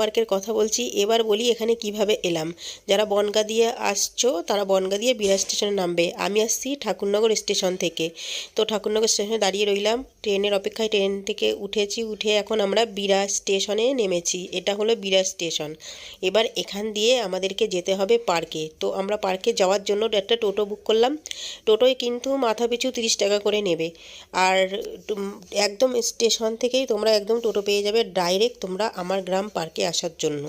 পার্কের কথা বলছি, এবার বলি এখানে কীভাবে এলাম। যারা বনগা দিয়ে আসছো, তারা বনগা দিয়ে বিরাজ স্টেশনে নামবে। আমি আসছি ঠাকুরনগর স্টেশন থেকে। তো ঠাকুরনগর স্টেশনে দাঁড়িয়ে রইলাম। ট্রেনের অপেক্ষায় ট্রেন থেকে উঠেছি, উঠে এখন আমরা বিরাজ স্টেশনে নেমেছি। এটা হলো বিরাজ স্টেশন। এবার এখান দিয়ে আমাদেরকে যেতে হবে পার্কে। তো আমরা পার্কে যাওয়ার জন্য একটা টোটো বুক করলাম। টোটোয় কিন্তু মাথা পিছু তিরিশ টাকা করে নেবে। আর একদম স্টেশন থেকেই তোমরা একদম টোটো পেয়ে যাবে। ডাইরেক্ট তোমরা আমার গ্রাম পার্কে আসার জন্য।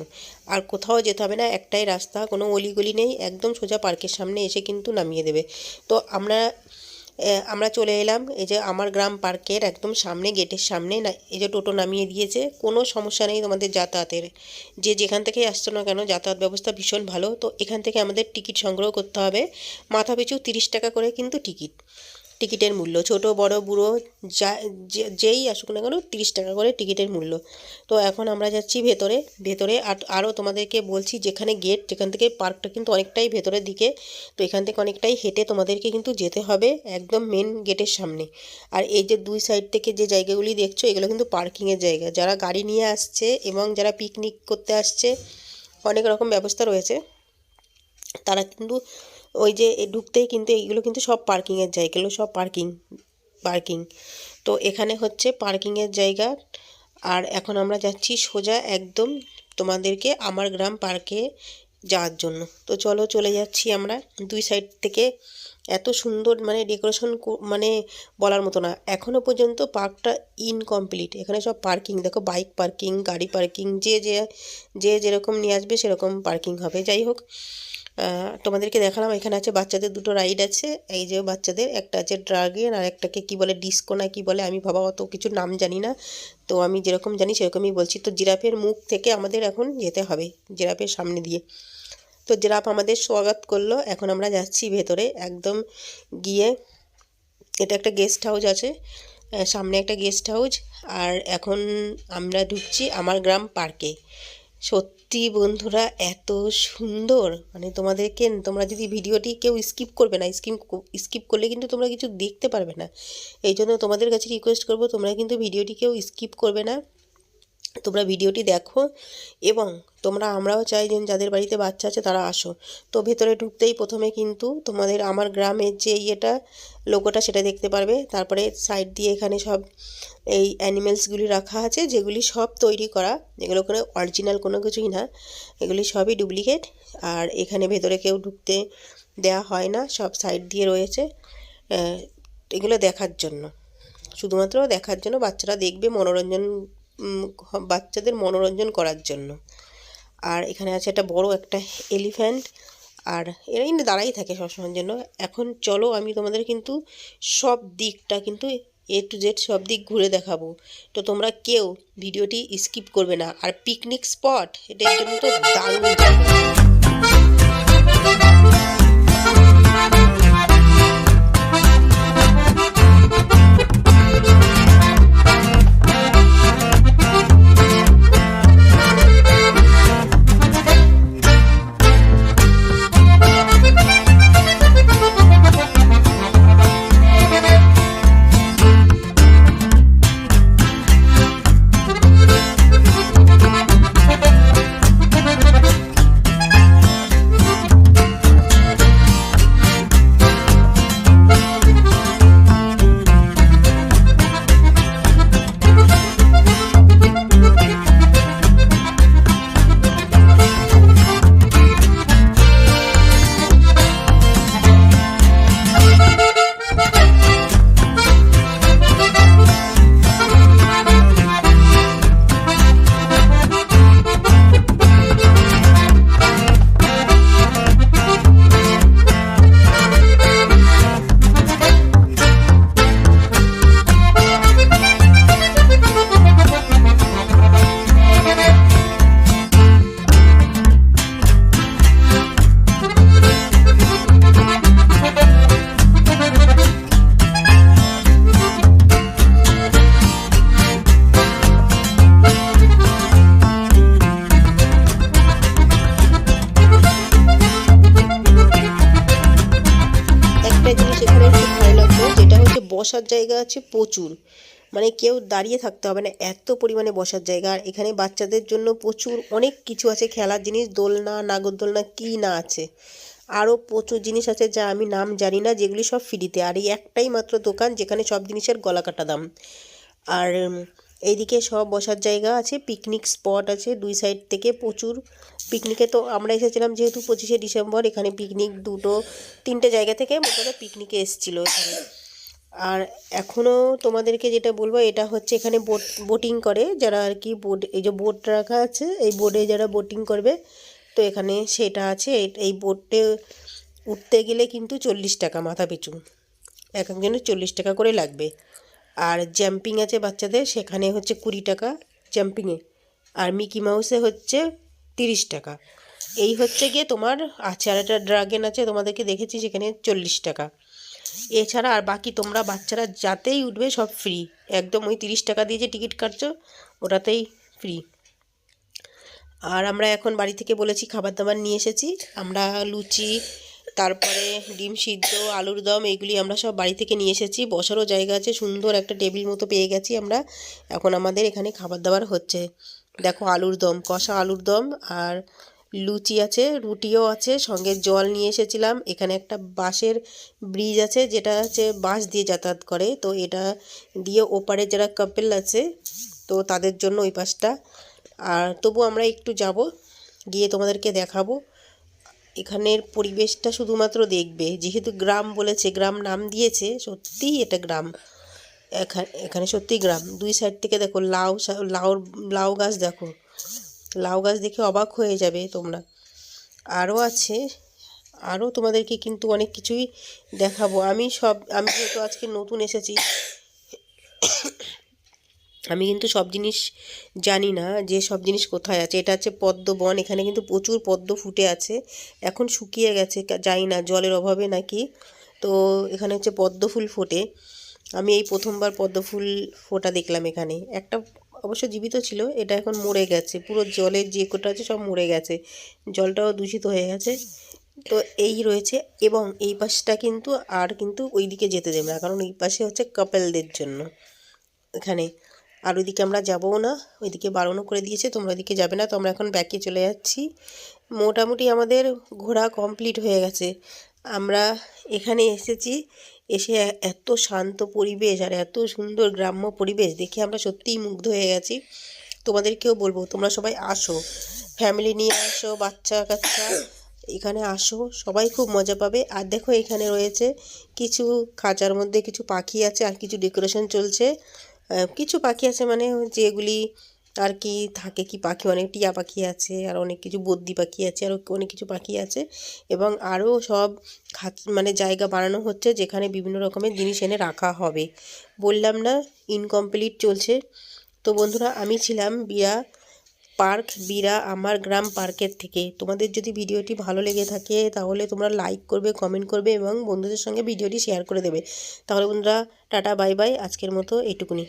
আর কোথাও যেতে হবে না, একটাই রাস্তা, কোনো অলিগলি নেই, একদম সোজা পার্কের সামনে এসে কিন্তু নামিয়ে দেবে। তো আমরা আমরা চলে এলাম, এই যে আমার গ্রাম পার্কের একদম সামনে, গেটের সামনে, না, এই যে টোটো নামিয়ে দিয়েছে। কোনো সমস্যা নেই তোমাদের যাতায়াতের। যে যেখান থেকেই আসছো না কেন, যাতায়াত ব্যবস্থা ভীষণ ভালো। তো এখান থেকে আমাদের টিকিট সংগ্রহ করতে হবে। মাথা পিছু তিরিশ টাকা করে কিন্তু টিকিট। টিকিটের মূল্য। ছোট, বড়, বুড়ো, যা যেই আসুক না কেন, তিরিশ টাকা করে টিকিটের মূল্য। তো এখন আমরা যাচ্ছি ভেতরে। ভেতরে আর আরও তোমাদেরকে বলছি, যেখানে গেট যেখান থেকে পার্কটা কিন্তু অনেকটাই ভেতরের দিকে। তো এখান থেকে অনেকটাই হেঁটে তোমাদেরকে কিন্তু যেতে হবে একদম মেন গেটের সামনে। আর এই যে দুই সাইড থেকে যে জায়গাগুলি দেখছ, এগুলো কিন্তু পার্কিংয়ের জায়গা। যারা গাড়ি নিয়ে আসছে এবং যারা পিকনিক করতে আসছে, অনেক রকম ব্যবস্থা রয়েছে। তারা কিন্তু ওই যে ঢুকতেই কিন্তু এইগুলো কিন্তু সব পার্কিংয়ের জায়গা, এগুলো সব পার্কিং পার্কিং। তো এখানে হচ্ছে পার্কিংয়ের জায়গা। আর এখন আমরা যাচ্ছি সোজা একদম তোমাদেরকে আমার গ্রাম পার্কে যাওয়ার জন্য। তো চলো চলে যাচ্ছি আমরা দুই সাইড থেকে। এত সুন্দর মানে ডেকোরেশন মানে বলার মতো না। এখনও পর্যন্ত পার্কটা ইনকমপ্লিট। এখানে সব পার্কিং, দেখো বাইক পার্কিং, গাড়ি পার্কিং, যে যে যে যেরকম নিয়ে আসবে সেরকম পার্কিং হবে। যাই হোক তোমাদেরকে দেখালাম, এখানে আছে বাচ্চাদের দুটো রাইড আছে। এই যে বাচ্চাদের, একটা আছে ড্রাগন আর একটাকে কি বলে ডিস্কো না কি বলে, আমি বাবা অত কিছু নাম জানি না। তো আমি যেরকম জানি, সেরকমই বলছি। তো জিরাফের মুখ থেকে আমাদের এখন যেতে হবে, জিরাফের সামনে দিয়ে। তো জিরাফ আমাদের স্বাগত করল। এখন আমরা যাচ্ছি ভেতরে, একদম গিয়ে এটা একটা গেস্ট হাউস আছে সামনে একটা গেস্ট হাউস আর এখন আমরা ঢুকছি আমার গ্রাম পার্কে সত্যি বন্ধুরা, এত সুন্দর। মানে তোমাদেরকে, তোমরা যদি ভিডিওটি কেউ স্কিপ করবে না স্কিপ স্কিপ করলে কিন্তু তোমরা কিছু দেখতে পারবে না। এই জন্য তোমাদের কাছে রিকোয়েস্ট করব, তোমরা কিন্তু ভিডিওটি কেউ স্কিপ করবে না। তোমরা ভিডিওটি দেখো এবং তোমরা আমরাও চাই যে যাদের বাড়িতে বাচ্চা আছে তারা আসো তো ভেতরে ঢুকতেই প্রথমে কিন্তু তোমাদের আমার গ্রামের যে ইয়েটা লোগোটা সেটা দেখতে পারবে। তারপরে সাইড দিয়ে এখানে সব এই অ্যানিমেলসগুলি রাখা আছে, যেগুলি সব তৈরি করা। এগুলো কোনো অরিজিনাল কোনো কিছুই না। এগুলি সবই ডুপ্লিকেট আর এখানে ভেতরে কেউ ঢুকতে দেওয়া হয় না, সব সাইড দিয়ে রয়েছে এগুলো দেখার জন্য। শুধুমাত্র দেখার জন্য বাচ্চারা দেখবে মনোরঞ্জন বাচ্চাদের মনোরঞ্জন করার জন্য। আর এখানে আছে একটা বড় একটা এলিফ্যান্ট। আর এরা কিন্তু দাঁড়াই থাকে সবসময়ের জন্য। এখন চলো আমি তোমাদের কিন্তু সব দিকটা কিন্তু এ টু জেড সব দিক ঘুরে দেখাবো। তো তোমরা কেউ ভিডিওটি স্কিপ করবে না। আর পিকনিক স্পট এটা জন্য তো দারুণ জায়গা আছে প্রচুর। মানে কেউ দাঁড়িয়ে থাকতে হবে না, এত পরিমাণে বসার জায়গা। আর এখানে বাচ্চাদের জন্য প্রচুর অনেক কিছু আছে, খেলার জিনিস, দোলনা, নাগরদোলনা, কী না আছে। আরও প্রচুর জিনিস আছে যা আমি নাম জানি না, যেগুলি সব ফ্রিতে। আর এই একটাই মাত্র দোকান যেখানে সব জিনিসের গলা কাটা দাম। আর এইদিকে সব বসার জায়গা আছে পিকনিক স্পট আছে দুই সাইড থেকে প্রচুর। পিকনিকে তো আমরা এসেছিলাম যেহেতু পঁচিশে ডিসেম্বর, এখানে পিকনিক দুটো, তিনটে জায়গা থেকে মোটামুটি পিকনিকে এসেছিল এখানে। আর এখনও তোমাদেরকে যেটা বলব, এটা হচ্ছে এখানে বোট, বোটিং করে যারা আর কি বোট, এই যে বোট রাখা আছে, এই বোটে যারা বোটিং করবে, তো এখানে সেটা আছে, এই- বোটে উঠতে গেলে কিন্তু চল্লিশ টাকা মাথা পিছু। এক একজনের চল্লিশ টাকা করে লাগবে। আর জাম্পিং আছে বাচ্চাদের, সেখানে হচ্ছে কুড়ি টাকা জাম্পিংয়ে আর মিকি মাউসে হচ্ছে তিরিশ টাকা। এই হচ্ছে গিয়ে তোমার আছে আর একটা ড্রাগেন আছে তোমাদেরকে দেখেছি, সেখানে চল্লিশ টাকা। এছাড়া আর বাকি তোমরা বাচ্চারা যাতেই উঠবে সব ফ্রি একদম ওই তিরিশ টাকা দিয়ে যে টিকিট কাটছো, ওটাতেই ফ্রি আর আমরা এখন বাড়ি থেকে বলেছি খাবার দাবার নিয়ে এসেছি। আমরা লুচি, তারপরে ডিম সিদ্ধ, আলুর দম এগুলি আমরা সব বাড়ি থেকে নিয়ে এসেছি। বসারও জায়গা আছে, সুন্দর একটা টেবিল মতো পেয়ে গেছি আমরা। এখন আমাদের এখানে খাবার দাবার হচ্ছে। দেখো আলুর দম, কষা আলুর দম আর লুচি আছে, রুটিও আছে, সঙ্গে জল নিয়ে এসেছিলাম। এখানে একটা বাঁশের ব্রিজ আছে, যেটা হচ্ছে বাঁশ দিয়ে যাতায়াত করে। তো এটা দিয়ে ওপারে যারা কাপেল আছে, তো তাদের জন্য ওই পাশটা আর তবু আমরা একটু যাব, গিয়ে তোমাদেরকে দেখাবো। এখানের পরিবেশটা শুধুমাত্র দেখবে। যেহেতু গ্রাম বলেছে, গ্রাম নাম দিয়েছে, সত্যিই এটা গ্রাম। এখানে এখানে সত্যি গ্রাম। দুই সাইড থেকে দেখো, লাউ লাউ লাউ গাছ দেখো। লাউ গাছ দেখে অবাক হয়ে যাবে তোমরা। আরও আছে, আরও তোমাদেরকে কিন্তু অনেক কিছুই দেখাবো। আমি সব, আমি যেহেতু আজকে নতুন এসেছি, আমি কিন্তু সব জিনিস জানি না যে সব জিনিস কোথায় আছে। এটা হচ্ছে পদ্ম বন, এখানে কিন্তু প্রচুর পদ্ম ফুটে আছে। এখন শুকিয়ে গেছে জানি না, জলের অভাবে নাকি। তো এখানে হচ্ছে পদ্ম ফুল ফোটে। আমি এই প্রথমবার পদ্ম ফুল ফোটা দেখলাম এখানে। একটা অবশ্য জীবিত ছিল, এটা এখন মরে গেছে। পুরো জলের যে কোটা আছে সব মরে গেছে। জলটাও দূষিত হয়ে গেছে। তো এই রয়েছে এবং এই পাশটা কিন্তু আর কিন্তু ওই দিকে যেতে দেবে না, কারণ এই পাশে হচ্ছে কাপেলদের জন্য। এখানে আর ওইদিকে আমরা যাবও না, ওইদিকে বারণও করে দিয়েছে, তোমরা ওইদিকে যাবে না, তো আমরা এখন ব্যাকে চলে যাচ্ছি। মোটামুটি আমাদের ঘোরা কমপ্লিট হয়ে গেছে। আমরা এখানে এসেছি, এসে এত শান্ত পরিবেশ আর এত সুন্দর গ্রাম্য পরিবেশ দেখে আমরা সত্যিই মুগ্ধ হয়ে গেছি। তোমাদেরকেও বলব, তোমরা সবাই আসো। ফ্যামিলি নিয়ে আসো বাচ্চা কাচ্চা এখানে আসো, সবাই খুব মজা পাবে। আর দেখো এখানে রয়েছে কিছু খাঁচার মধ্যে কিছু পাখি আছে আর কিছু ডেকোরেশন চলছে। কিছু পাখি আছে মানে যেগুলি আর কি থাকে কি পাখি? অনেক টিয়া পাখি আছে, আর অনেক কিছু বদ্যি পাখি আছে, আর অনেক কিছু পাখি আছে। এবং আরও সব খাঁচ মানে জায়গা বানানো হচ্ছে যেখানে বিভিন্ন রকমের জিনিস এনে রাখা হবে। বললাম না ইনকমপ্লিট চলছে। তো বন্ধুরা, আমি ছিলাম বিয়া পার্ক, বিরা আমার গ্রাম পার্কের থেকে। তোমাদের যদি ভিডিওটি ভালো লেগে থাকে, তাহলে তোমরা লাইক করবে কমেন্ট করবে এবং বন্ধুদের সঙ্গে ভিডিওটি শেয়ার করে দেবে। তাহলে বন্ধুরা, টাটা বাই বাই আজকের মতো এইটুকুনি